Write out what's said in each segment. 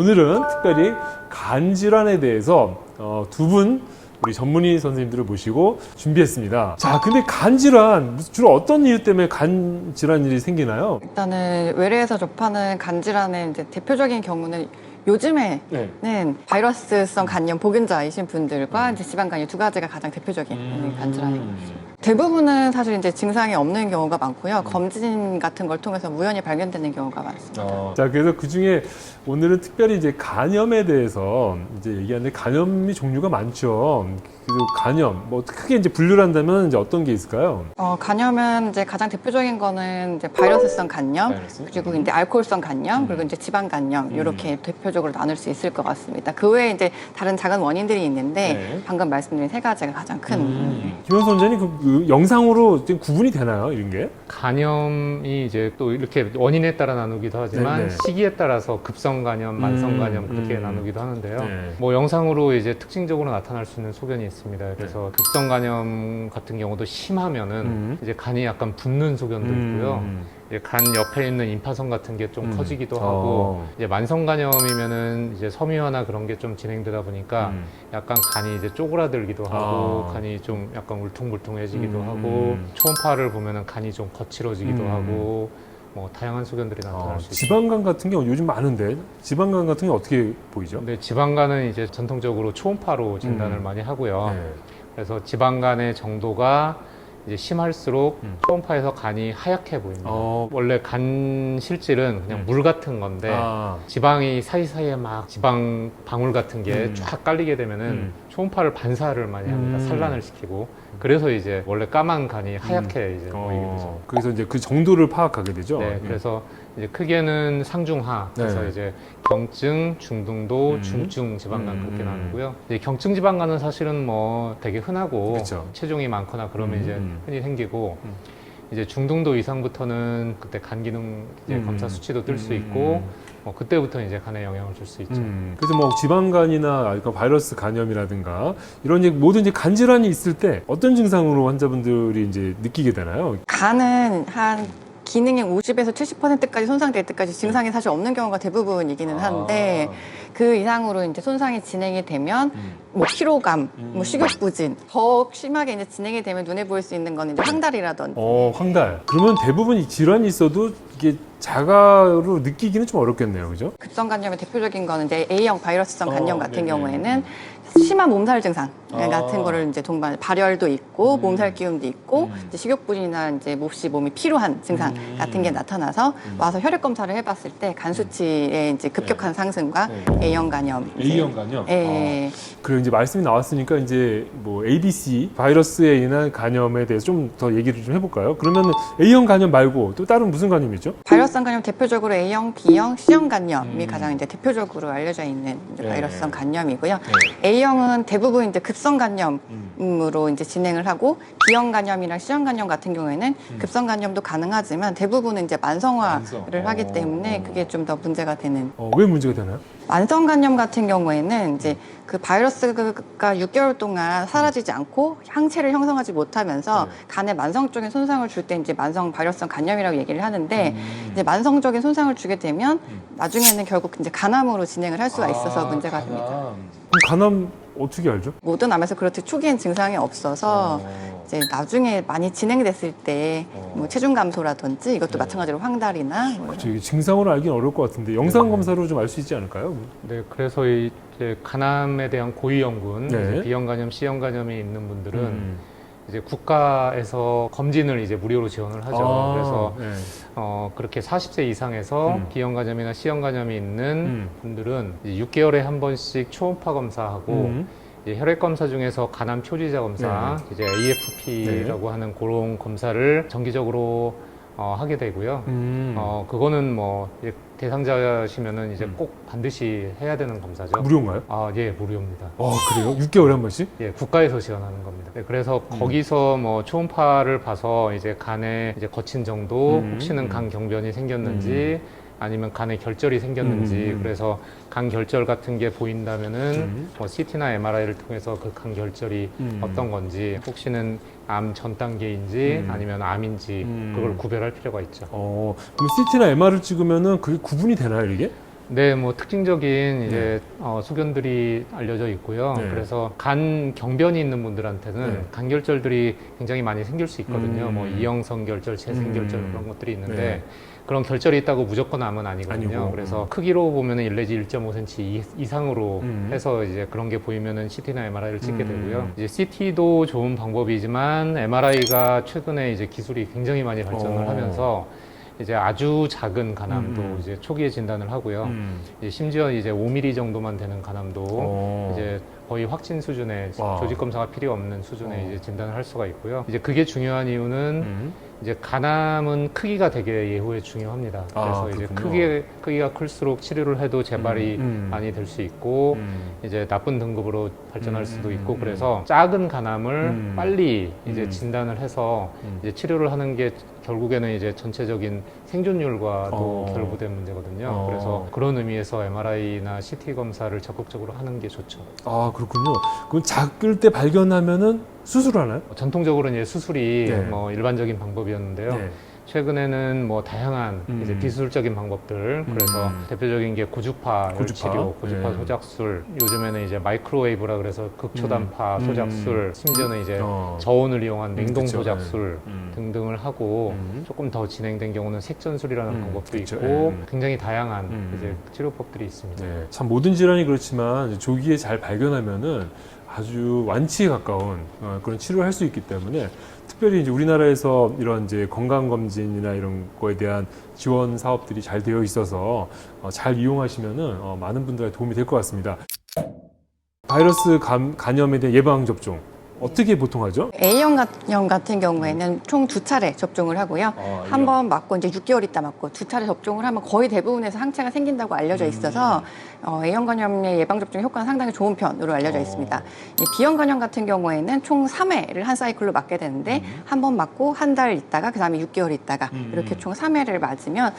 오늘은 특별히 간 질환에 대해서 어, 두분 우리 전문의 선생님들을 모시고 준비했습니다. 자, 근데 간 질환 주로 어떤 이유 때문에 간 질환이 생기나요? 일단은 외래에서 접하는 간 질환의 이제 대표적인 경우는 요즘에는 네. 바이러스성 간염 보균자이신 분들과 이제 지방간염 두 가지가 가장 대표적인 음. 간 질환입니다. 대부분은 사실 이제 증상이 없는 경우가 많고요. 검진 같은 걸 통해서 우연히 발견되는 경우가 많습니다. 자, 그래서 그 중에 오늘은 특별히 이제 간염에 대해서 이제 얘기하는데 간염이 종류가 많죠. 그리고 간염, 뭐 크게 이제 분류를 한다면 이제 어떤 게 있을까요? 어, 간염은 이제 가장 대표적인 거는 이제 바이러스성 간염, 바이러스? 그리고 이제 알코올성 간염, 그리고 이제 지방 간염 이렇게 대표적으로 나눌 수 있을 것 같습니다. 그 외에 이제 다른 작은 원인들이 있는데 네. 방금 말씀드린 세 가지가 가장 큰 음. 김현수 원장님 그, 그 영상으로 지금 구분이 되나요, 이런 게? 간염이 이제 또 이렇게 원인에 따라 나누기도 하지만 네네. 시기에 따라서 급성 간염, 만성 음, 간염 그렇게 음. 나누기도 하는데요. 네. 뭐 영상으로 이제 특징적으로 나타날 수 있는 소견이 있습니다. 그래서 급성 간염 같은 경우도 심하면은 음. 이제 간이 약간 붓는 소견도 있고요. 음. 이제 간 옆에 있는 임파선 같은 게 좀 음. 커지기도 어. 하고 이제 만성 간염이면은 이제 섬유화나 그런 게 좀 진행되다 보니까 음. 약간 간이 이제 쪼그라들기도 하고 아. 간이 좀 약간 울퉁불퉁해지기도 음. 하고 초음파를 보면은 간이 좀 거칠어지기도 음. 하고 뭐 다양한 소견들이 나타날 어, 수 있습니다. 지방간 같은 경우 요즘 많은데 지방간 같은 게 어떻게 보이죠? 근데 지방간은 이제 전통적으로 초음파로 진단을 음. 많이 하고요. 네. 그래서 지방간의 정도가 이제 심할수록 음. 초음파에서 간이 하얗게 보입니다. 어, 원래 간 실질은 그냥 음. 물 같은 건데 아, 지방이 사이사이에 막 지방 방울 같은 게 음. 쫙 깔리게 되면은 음. 초음파를 반사를 많이 합니다. 음. 산란을 시키고 그래서 이제 원래 까만 간이 하얗게 이제 보이게 되죠. 어, 그래서 이제 그 정도를 파악하게 되죠. 네, 음. 그래서 이제 크게는 상중하 그래서 네. 이제 경증, 중등도, 음. 중증 지방간 음. 그렇게 나누고요. 이제 경증 지방간은 사실은 뭐 되게 흔하고 그쵸. 체중이 많거나 그러면 음, 이제 음. 흔히 생기고 음. 이제 중등도 이상부터는 그때 간 기능 이제 음. 검사 수치도 뜰수 음. 있고 뭐 그때부터 이제 간에 영향을 줄 수 있죠. 음, 그래서 뭐 지방간이나 그러니까 바이러스 간염이라든가 이런 이제 모든 이제 간 질환이 있을 때 어떤 증상으로 환자분들이 이제 느끼게 되나요? 간은 한 기능의 50에서 70%까지 손상될 때까지 증상이 사실 없는 경우가 대부분이기는 한데 그 이상으로 이제 손상이 진행이 되면 음. 뭐 피로감, 음. 뭐 식욕부진 더 심하게 이제 진행이 되면 눈에 보일 수 있는 건 이제 황달이라든지 어, 황달. 그러면 대부분 이 질환이 있어도 이게 자가로 느끼기는 좀 어렵겠네요, 그죠? 급성 간염의 대표적인 거는 이제 A형 바이러스성 어, 간염 같은 네네. 경우에는 심한 몸살 증상 아. 같은 거를 이제 동반 발열도 있고 음. 몸살 기움도 있고 음. 이제 식욕부진이나 이제 몹시 몸이 피로한 증상 음. 같은 게 나타나서 와서 혈액 검사를 해봤을 때 간 수치의 이제 급격한 상승과 네. A형 간염 이제 A형 간염. 예. 그리고 이제 말씀이 나왔으니까 이제 뭐 ABC 바이러스에 인한 간염에 대해서 좀 더 얘기를 좀 해볼까요? 그러면 A형 간염 말고 또 다른 무슨 간염이죠? 바이러스성 간염 대표적으로 A형, B형, C형 간염이 음. 가장 이제 대표적으로 알려져 있는 이제 네. 바이러스성 간염이고요. A형은 대부분 이제 급성 간염으로 이제 진행을 하고 B형 간염이랑 C형 간염 같은 경우에는 급성 간염도 가능하지만 대부분은 이제 만성화를 만성. 하기 어. 때문에 그게 좀 더 문제가 되는 어, 왜 문제가 되나요? 만성 간염 같은 경우에는 이제 그 바이러스가 6개월 동안 사라지지 않고 항체를 형성하지 못하면서 네. 간에 만성적인 손상을 줄 때 이제 만성 바이러스성 간염이라고 얘기를 하는데 음. 이제 만성적인 손상을 주게 되면 나중에는 결국 이제 간암으로 진행을 할 수가 있어서 아, 문제가 됩니다. 그럼 간암 어떻게 알죠? 모든 암에서 그렇듯 초기엔 증상이 없어서 어. 이제 나중에 많이 진행됐을 때 어. 뭐 체중 감소라든지 이것도 네. 마찬가지로 황달이나 뭐 그렇죠. 이게 증상으로 알기는 어려울 것 같은데 영상 검사로 좀 알 수 있지 않을까요? 네, 그래서 이제 간암에 대한 고위 연군, 네. 이제 B형 간염, C형 간염이 있는 분들은 음. 이제 국가에서 검진을 이제 무료로 지원을 하죠. 아, 그래서 네. 어, 그렇게 40세 이상에서 음. B형 간염이나 C형 간염이 있는 음. 분들은 이제 6개월에 한 번씩 초음파 검사하고 음. 이제 혈액 검사 중에서 간암 표지자 검사, 이제 AFP라고 하는 그런 검사를 정기적으로 어, 하게 되고요. 음. 어, 그거는 뭐 이제 대상자시면은 이제 음. 꼭 반드시 해야 되는 검사죠. 무료인가요? 아, 예, 무료입니다. 어 그래요? 6개월에 한 번씩? 예, 국가에서 지원하는 겁니다. 네, 그래서 음. 거기서 뭐 초음파를 봐서 이제 간에 이제 거친 정도, 음, 혹시는 음. 간 경변이 생겼는지, 아니면 간에 결절이 생겼는지, 음, 음. 그래서 간 결절 같은 게 보인다면은 음. 뭐 CT나 MRI를 통해서 그 간 결절이 음. 어떤 건지, 혹시는 암 전 단계인지 음. 아니면 암인지 음. 그걸 구별할 필요가 있죠. 어 그럼 CT나 MR을 찍으면은 그게 구분이 되나요 이게? 네, 뭐 특징적인 이제 어, 소견들이 알려져 있고요. 네. 그래서 간 경변이 있는 분들한테는 네. 간결절들이 굉장히 많이 생길 수 있거든요. 음. 뭐 이형성 결절, 재생 결절 음. 그런 것들이 있는데 네. 그런 결절이 있다고 무조건 암은 아니거든요. 아니고, 그래서 음. 크기로 보면은 1 내지 1.5cm 이- 이상으로 음. 해서 이제 그런 게 보이면은 CT나 MRI를 찍게 음. 되고요. 이제 CT도 좋은 방법이지만 MRI가 최근에 이제 기술이 굉장히 많이 발전을 어. 하면서 이제 아주 작은 간암도 음. 이제 초기에 진단을 하고요. 음. 이제 심지어 이제 5mm 정도만 되는 간암도 어. 이제 거의 확진 수준의 와. 조직 검사가 필요 없는 수준의 어. 이제 진단을 할 수가 있고요. 이제 그게 중요한 이유는 음. 이제 간암은 크기가 되게 예후에 중요합니다. 아, 그래서 이제 그렇군요. 크게 크기가 클수록 치료를 해도 재발이 음, 음. 많이 될 수 있고 음. 이제 나쁜 등급으로 발전할 음, 수도 음, 있고 음. 그래서 작은 간암을 음. 빨리 이제 음. 진단을 해서 음. 이제 치료를 하는 게 결국에는 이제 전체적인 생존율과도 어. 결부된 문제거든요. 어. 그래서 그런 의미에서 MRI나 CT 검사를 적극적으로 하는 게 좋죠. 아 그렇군요. 그럼 작을 때 발견하면은 수술하나요? 전통적으로는 이제 수술이 네. 뭐 일반적인 방법이었는데요. 네. 최근에는 뭐 다양한 음. 이제 비술적인 방법들 그래서 음. 대표적인 게 고주파 고주파. 치료, 고주파 네. 소작술 요즘에는 이제 마이크로웨이브라 그래서 극초단파 음. 소작술 심지어는 이제 어. 저온을 이용한 냉동 그쵸. 소작술 네. 음. 등등을 하고 음. 조금 더 진행된 경우는 색전술이라는 음, 방법도 그쵸. 있고 음. 굉장히 다양한 음. 이제 치료법들이 있습니다. 네. 참 모든 질환이 그렇지만 조기에 잘 발견하면은 아주 완치에 가까운 어, 그런 치료를 할 수 있기 때문에 특별히 이제 우리나라에서 이런 이제 건강 검진이나 이런 거에 대한 지원 사업들이 잘 되어 있어서 어, 잘 이용하시면은 어, 많은 분들에게 도움이 될 것 같습니다. 바이러스 감, 감염에 대한 예방 접종 어떻게 보통 하죠? A형 간염 같은 경우에는 총 두 차례 접종을 하고요. 아, 한 번 맞고 이제 6개월 있다 맞고 두 차례 접종을 하면 거의 대부분에서 항체가 생긴다고 알려져 있어서 어, A형 간염의 예방 접종 효과는 상당히 좋은 편으로 알려져 어. 있습니다. 이 B형 간염 같은 경우에는 총 3회를 한 사이클로 맞게 되는데 한번 맞고 한 달 있다가 그다음에 6개월 있다가 음. 이렇게 총 3회를 맞으면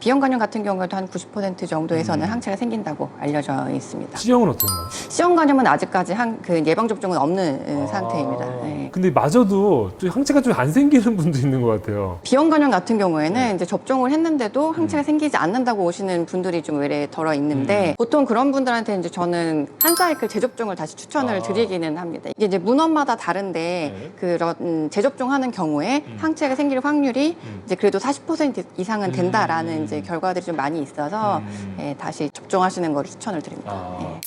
B형 간염 같은 경우에도 한 90% 정도에서는 항체가 생긴다고 알려져 있습니다. C형은 어떤가요? C형 간염은 아직까지 한, 그 예방 접종은 없는 어, 아. 상태입니다. 네. 근데 맞아도 또 항체가 좀 안 생기는 분도 있는 것 같아요. 비형 간염 같은 경우에는 네. 이제 접종을 했는데도 항체가 음. 생기지 않는다고 오시는 분들이 좀 외래 덜어 있는데 보통 그런 분들한테 이제 저는 한 사이클 재접종을 다시 추천을 아. 드리기는 합니다. 이게 이제 문헌마다 다른데 네. 그런 음, 재접종하는 경우에 항체가 생길 확률이 음. 이제 그래도 40% 이상은 된다라는 음. 이제 결과들이 좀 많이 있어서 음. 예, 다시 접종하시는 거를 추천을 드립니다. 아. 예.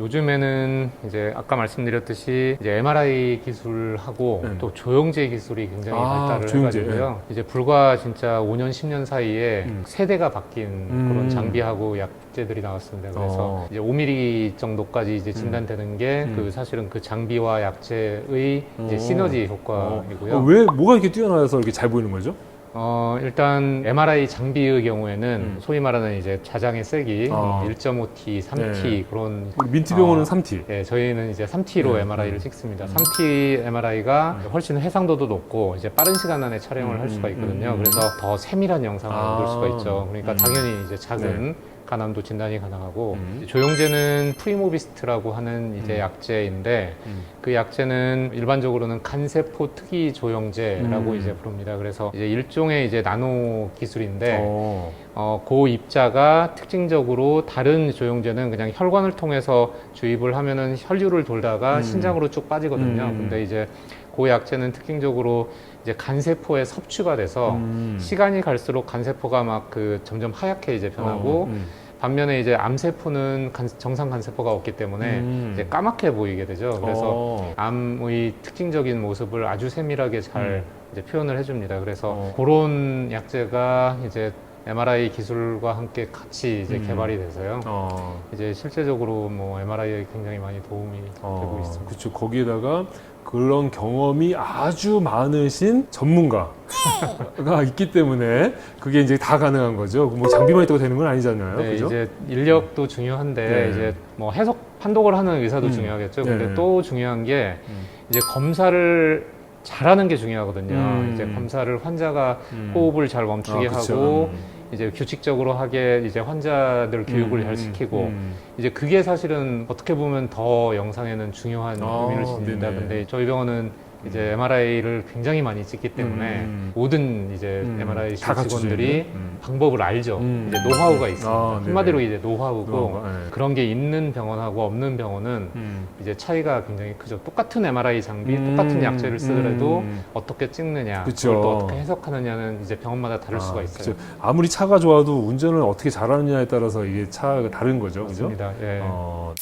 요즘에는 이제 아까 말씀드렸듯이 이제 MRI 기술하고 네. 또 조영제 기술이 굉장히 아, 발달을 조영제, 해가지고요. 이제 불과 진짜 5년 10년 사이에 음. 세대가 바뀐 음. 그런 장비하고 약제들이 나왔습니다. 그래서 어. 이제 5mm 정도까지 이제 진단되는 게그 음. 사실은 그 장비와 약제의 이제 어. 시너지 어, 효과이고요. 어, 왜 뭐가 이렇게 뛰어나서 이렇게 잘 보이는 거죠? 어, 일단 MRI 장비의 경우에는 음. 소위 말하는 이제 자장의 세기 아. 1.5T, 3T 네. 그런 우리 민트병원은 어. 3T. 예, 저희는 이제 3T로 네. MRI를 음. 찍습니다. 3T MRI가 훨씬 해상도도 높고 이제 빠른 시간 안에 촬영을 음, 할 수가 있거든요. 음, 음. 그래서 더 세밀한 영상을 아. 얻을 수가 있죠. 그러니까 음. 당연히 이제 작은 간암도 진단이 가능하고 음. 조영제는 프리모비스트라고 하는 이제 음. 약제인데 음. 그 약제는 일반적으로는 간세포 특이 조영제라고 음. 이제 부릅니다. 그래서 이제 일종의 이제 나노 기술인데 어. 어, 그 입자가 특징적으로 다른 조영제는 그냥 혈관을 통해서 주입을 하면은 혈류를 돌다가 음. 신장으로 쭉 빠지거든요. 음. 근데 이제 그 약제는 특징적으로 이제 간세포에 섭취가 돼서 음. 시간이 갈수록 간세포가 막 그 점점 하얗게 이제 변하고 어, 음. 반면에 이제 암세포는 간- 정상 간세포가 없기 때문에 음. 이제 까맣게 보이게 되죠. 그래서 어. 암의 특징적인 모습을 아주 세밀하게 잘 음. 이제 표현을 해줍니다. 그래서 어. 그런 약제가 이제 MRI 기술과 함께 같이 이제 음. 개발이 돼서요. 어. 이제 실제적으로 뭐 MRI에 굉장히 많이 도움이 되고 어. 있습니다. 그렇죠. 거기에다가 그런 경험이 아주 많으신 전문가가 있기 때문에 그게 이제 다 가능한 거죠. 뭐 장비만 있다고 되는 건 아니잖아요. 네, 그죠? 이제 인력도 중요한데 네. 이제 뭐 해석 판독을 하는 의사도 음. 중요하겠죠. 네. 근데 또 중요한 게 음. 이제 검사를 잘하는 게 중요하거든요. 음. 이제 검사를 환자가 음. 호흡을 잘 멈추게 아, 그쵸. 하고 음. 이제 규칙적으로 하게 이제 환자들 교육을 음, 잘 음, 시키고 음. 이제 그게 사실은 어떻게 보면 더 영상에는 중요한 아, 의미를. 네네. 근데 저희 병원은 이제 MRI를 굉장히 많이 찍기 때문에 음. 모든 이제 음. MRI 다 직원들이? 음. 방법을 알죠. 음. 이제 노하우가 있습니다. 아, 네네. 한마디로 이제 노하우고 노하우가, 네. 그런 게 있는 병원하고 없는 병원은 음. 이제 차이가 굉장히 크죠. 똑같은 MRI 장비, 음. 똑같은 약제를 쓰더라도 음. 어떻게 찍느냐, 그쵸. 그걸 또 어떻게 해석하느냐는 이제 병원마다 다를 수가 아, 있어요. 그쵸. 아무리 차가 좋아도 운전을 어떻게 잘하느냐에 따라서 이게 차가 다른 거죠. 그죠? 맞습니다. 예. 어...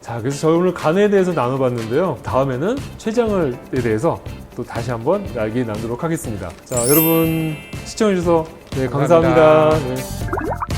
자, 그래서 저희 오늘 간에 대해서 나눠봤는데요. 다음에는 췌장을에 대해서 또 다시 한번 이야기 나누도록 하겠습니다. 자, 여러분 시청해주셔서 네, 감사합니다. 감사합니다. 네.